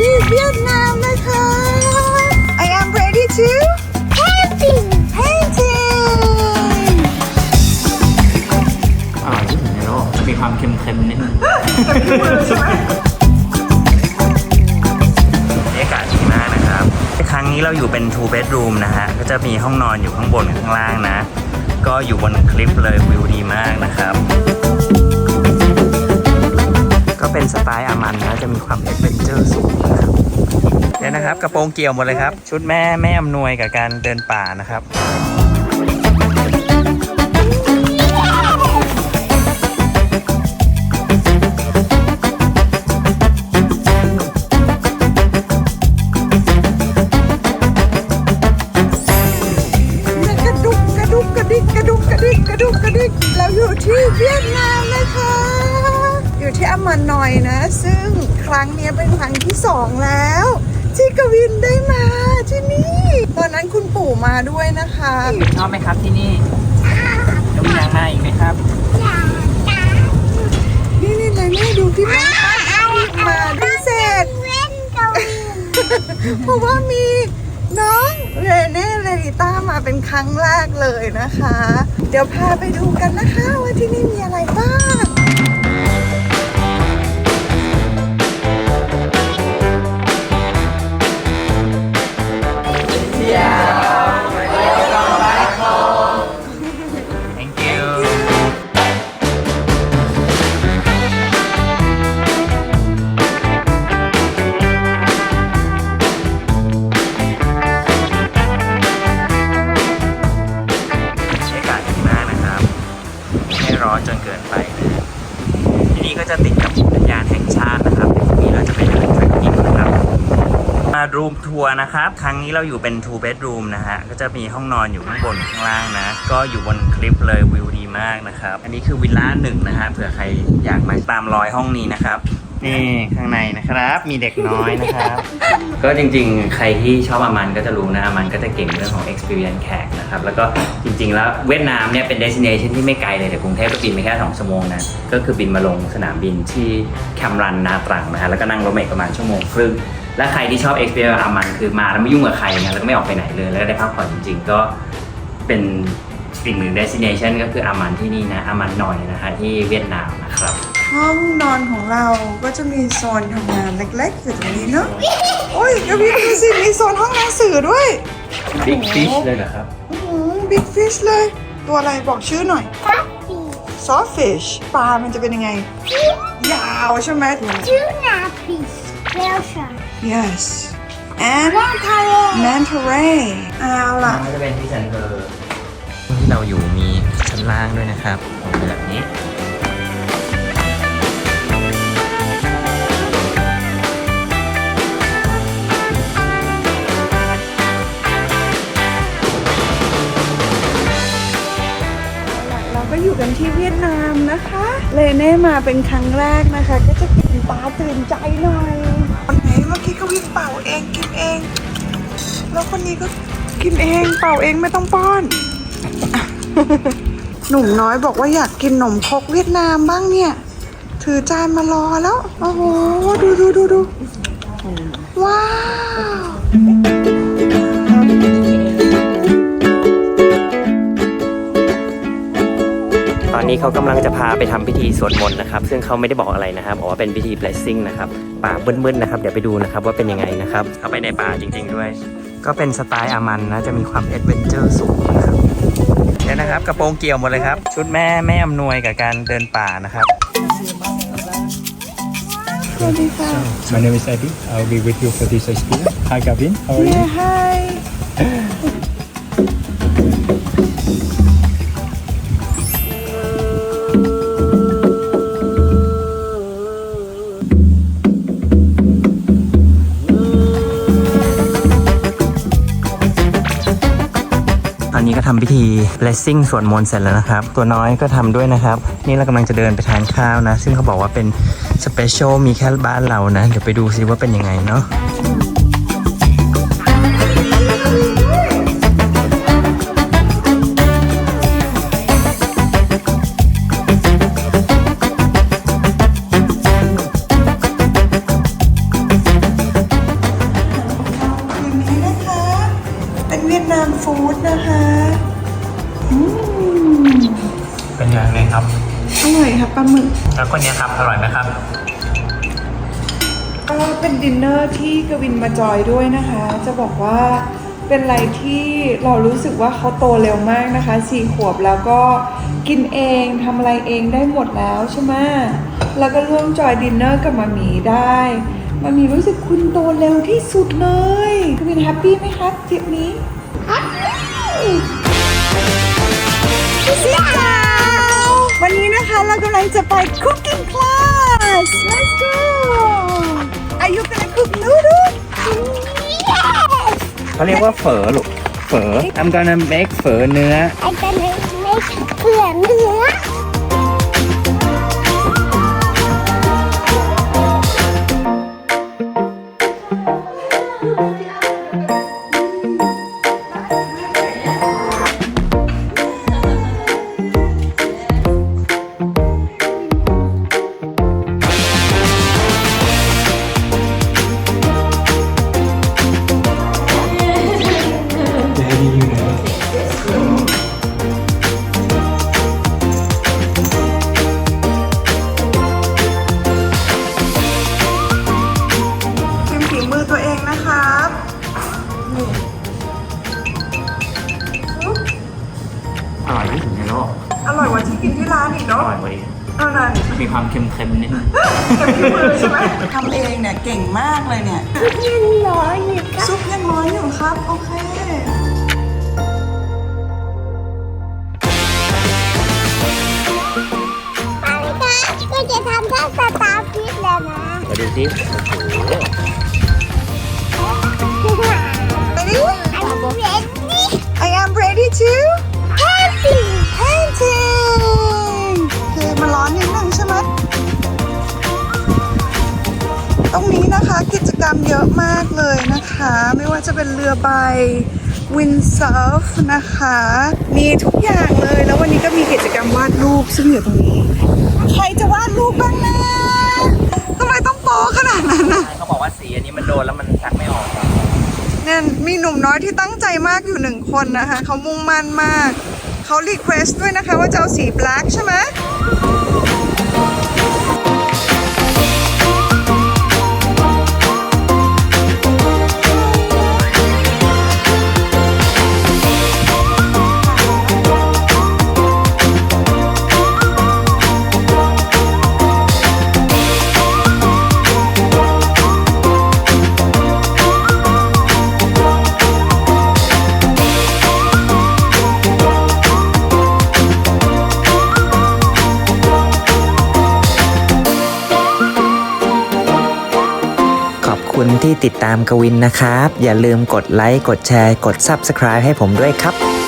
ที่เวียดนามนะคะ I am ready to painting painting อ่าที่ถึงในโลกมีความเค็มๆนิดนึงบรรยากาศดีมากนะครับ ครั้งนี้เราอยู่เป็น two bedroom นะฮะ ก็จะมีห้องนอนอยู่ข้างบนกับข้างล่างนะ ก็อยู่บนคลิปเลยวิวดีมากนะครับ ก็เป็นสไตล์อามันนะจะมีความเอ็กเวนเจอร์สูงนะครับเนี่ยนะครับกระโปรงเกี่ยวหมดเลยครับ ชุดแม่แม่อำนวยกับการเดินป่านะครับ ครั้งเนี้ยเป็นครั้งที่สองแล้ว ที่กวินได้มาที่นี่ตอนนั้นคุณปู่มาด้วยนะคะชอบไหมครับที่นี่ต้องอยากมาอีกไหมครับนี่นี่เลยแม่ดูที่แม่มาพิเศษเพราะว่ามีน้องเรเน่เรนิต้ามาเป็นครั้งแรกเลยนะคะ เดี๋ยวพาไปดูกันนะคะว่าที่นี่มีอะไรบ้าง รูมทัวร์นะครับ ครั้งนี้เราอยู่เป็น two bedroom นะฮะ ก็จะมีห้องนอนอยู่ข้างบนข้างล่างนะ ก็อยู่บนคลิปเลยวิวดีมากนะครับ อันนี้คือวิลล่าหนึ่งนะฮะ เผื่อใครอยากมาตามรอยห้องนี้นะครับ นี่ข้างในนะครับ มีเด็กน้อยนะครับ ก็จริงๆ ใครที่ชอบอามันก็จะรู้นะอามันก็จะเก่งเรื่องของ experience แขกนะครับ แล้วก็จริงๆ แล้วเวียดนามเนี่ยเป็น destination ที่ไม่ไกลเลยจากกรุงเทพก็บินไปแค่2ชั่วโมงนะ ก็คือบินมาลงสนามบินที่แคมรันนาตรังนะฮะ แล้วก็นั่งรถเมล์ประมาณชั่วโมงครึ่ง และใครที่ชอบ experience อามันคือมาแล้วไม่ยุ่งกับใครนะแล้วก็ไม่ออกไปไหนเลย แล้วก็ได้พักผ่อนจริง ๆ ก็เป็นสิ่งหนึ่ง destination ก็คืออามันที่นี่นะอามันหน่อยนะฮะที่เวียดนามนะครับ ห้องนอนของเราก็จะมีโซนทำงานเล็กๆอยู่ตรงนี้เนาะโอ้ยกวินดูสิมีโซนห้องหนังสือด้วย big fish เลยเหรอครับ บิ๊กฟิชเลย ตัวอะไรบอกชื่อหน่อยซอฟฟิชปลามันจะเป็นยังไง ยาวใช่ไหม Tuna fish, whale shark, yes and manta ray, manta ray เอาล่ะ ก็จะเป็นที่เซ็นเตอร์ที่เราอยู่มีชั้นล่างด้วยนะครับออกมาแบบนี้ เราก็อยู่กันที่เวียดนามนะคะ เลเน่มาเป็นครั้งแรกนะคะ ก็จะกินปลาตื่นใจหน่อยค นี้ก็วิ่งเป่าเองกินเอง แล้วคนนี้ก็กินเองเป่าเองไม่ต้องป้อน หนุ่มน้อยบอกว่าอยากกินหนมครกเวียดนามบ้างเนี่ย ถือจานมารอแล้ว โอ้โห ดูดูดูดูว้าว อนนี้เขากำลังจะพาไปทำพิธีสวดมนต์นะครับ ซึ่งเขาไม่ได้บอกอะไรนะครับบอกว่าเป็นพิธี blessing นะครับ ป่ามืดๆนะครับ เดี๋ยวไปดูนะครับว่าเป็นยังไงนะครับ เข้าไปในป่าจริง ๆ ด้วย ก็เป็นสไตล์อามันนะ จะมีความเอดเวนเจอร์สูงนะครับเนี่ยนะครับ กระโปรงเกี่ยวหมดเลยครับ ชุดแม่แม่อำนวยกับการเดินป่านะครับสวัสดีค่ะ My name is Eddie. I'll be with you for this experience. Hi, Gavin. How are you? Yeah, hi. เลสซิ่งสวนมนเสร็จแล้วนะครับ ตัวน้อยก็ทำด้วยนะครับ นี่เรากำลังจะเดินไปทานข้าวนะ ซึ่งเขาบอกว่าเป็นสเปเชียลมีแค่บ้านเรานะ เดี๋ยวไปดูซิว่าเป็นยังไงเนาะเป็นเวียดนามฟู้ดนะคะ เป็นยังไงครับ อร่อยค่ะปลาหมึก แล้วคนนี้ครับอร่อยไหมครับ ก็เป็นดินเนอร์ที่กวินมาจอยด้วยนะคะ จะบอกว่าเป็นอะไรที่เรารู้สึกว่าเขาโตเร็วมากนะคะสี่ขวบแล้วก็กินเองทำอะไรเองได้หมดแล้วใช่ไหมแล้วก็ร่วมจอยดินเนอร์กับมามีได้มามีรู้สึกคุณโตเร็วที่สุดเลยกวินแฮปปี้ไหมครับทริปนี้ Sit down วันนี้นะคะเรากำลังจะไป cooking class let's go Are you gonna cook noodles Yes! เขาเรียกว่าเฝอลูกเฝอ I'm gonna make เฝอเนื้อ I'm gonna make เผื่อเนื้อ อีกอเนาะร่อยกว่าอีกเอานั่นมีความเค็มๆนิดนึงเก็บที่มือใช่ไหมทำเองเนี่ยเก่งมากเลยเนี่ย ยังร้อนอยู่ครับซุปยังร้อนอยู่ครับ โอเค เอาละครับก็จะทำท่าสตาร์ฟิตแล้วนะ มาดูสิ Ready? จะเป็นเรือใบวินเซิร์ฟนะคะ มีทุกอย่างเลยแล้ววันนี้ก็มีกิจกรรมวาดรูปซึ่งอยู่ตรงนี้ ใครจะวาดรูปบ้างนะทำไมต้องโป๊ขนาดนั้นนะเขาบอกว่าสีอันนี้มันโดนแล้วมันซักไม่ออกเนี่ยมีหนุ่มน้อยที่ตั้งใจมากอยู่หนึ่งคนนะคะ เขามุ่งมั่นมาก เขารีเควสด้วยนะคะว่าจะเอาสีแบล็กใช่ไหม คุณที่ติดตามกวินนะครับ อย่าลืมกดไลค์ กดแชร์ กด Subscribe ให้ผมด้วยครับ